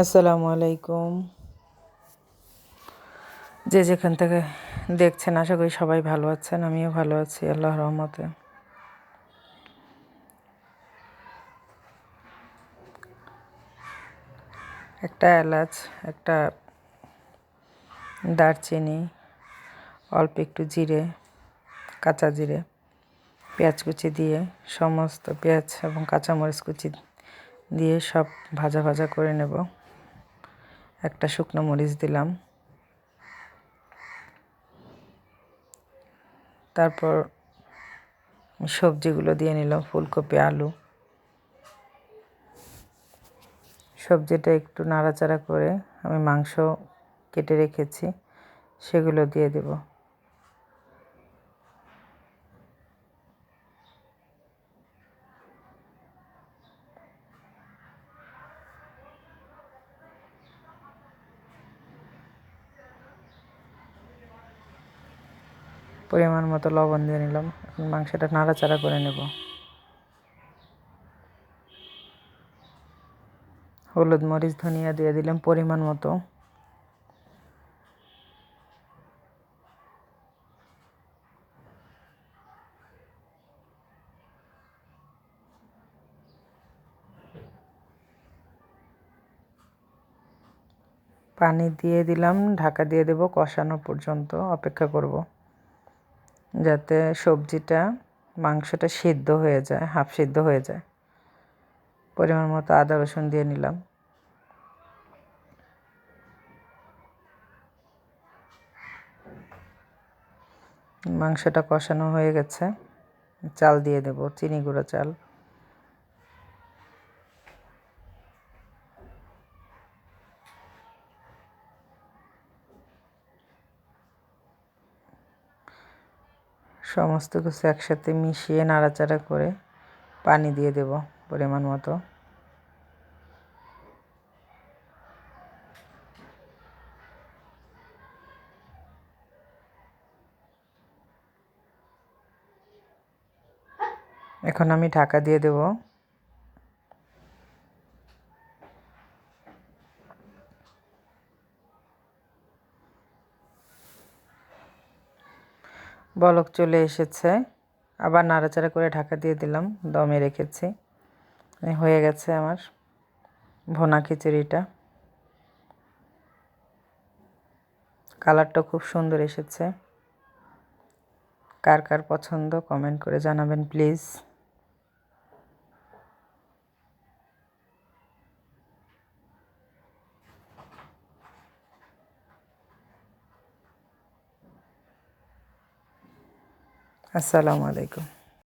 আসসালামু আলাইকুম। যে যেখান থেকে দেখছেন, আশা করি সবাই ভালো আছেন, আমিও ভালো আছি আল্লাহ রহমতে। একটা এলাচ, একটা দারচিনি, অল্প একটু জিরে, কাঁচা জিরে, পেঁয়াজ কুচি দিয়ে, সমস্ত পেঁয়াজ এবং কাঁচামরিচ কুচি দিয়ে সব ভাজা ভাজা করে নেব। একটা শুকনো মরিচ দিলাম। তারপর সবজিগুলো দিয়ে নিলাম, ফুলকপি, আলু। সবজিটা একটু নাড়াচাড়া করে আমি মাংস কেটে রেখেছি, সেগুলো দিয়ে দেবো। পরিমাণ মতো লবণ দিয়ে নিলাম। মাংসটা নাড়াচাড়া করে নেব। হলুদ, মরিচ, ধনিয়া দিয়ে দিলাম পরিমাণ মতো। পানি দিয়ে দিলাম, ঢাকা দিয়ে দেব কষানো পর্যন্ত, অপেক্ষা করব। যাতে সবজিটা, মাংসটা সিদ্ধ হয়ে যায়, হাফ সিদ্ধ হয়ে যায়। পরিমাণ মতো আদা, রসুন দিয়ে নিলাম। মাংসটা কষানো হয়ে গেছে। চাল দিয়ে দেব, চিনি গুঁড়ো চাল। সমস্ত কিছু একসাথে মিশিয়ে নাড়াচাড়া করে পানি দিয়ে দেব পরিমাণ মতো। এখন আমি ঢাকা দিয়ে দেব। বলক চলে এসেছে। আবার নাড়াচাড়া করে ঢাকা দিয়ে দিলাম, দমে রেখেছি। হয়ে গেছে আমার ভোনা খিচুড়িটা। কালারটা খুব সুন্দর এসেছে। কার কার পছন্দ কমেন্ট করে জানাবেন, প্লিজ। আসসালামু আলাইকুম।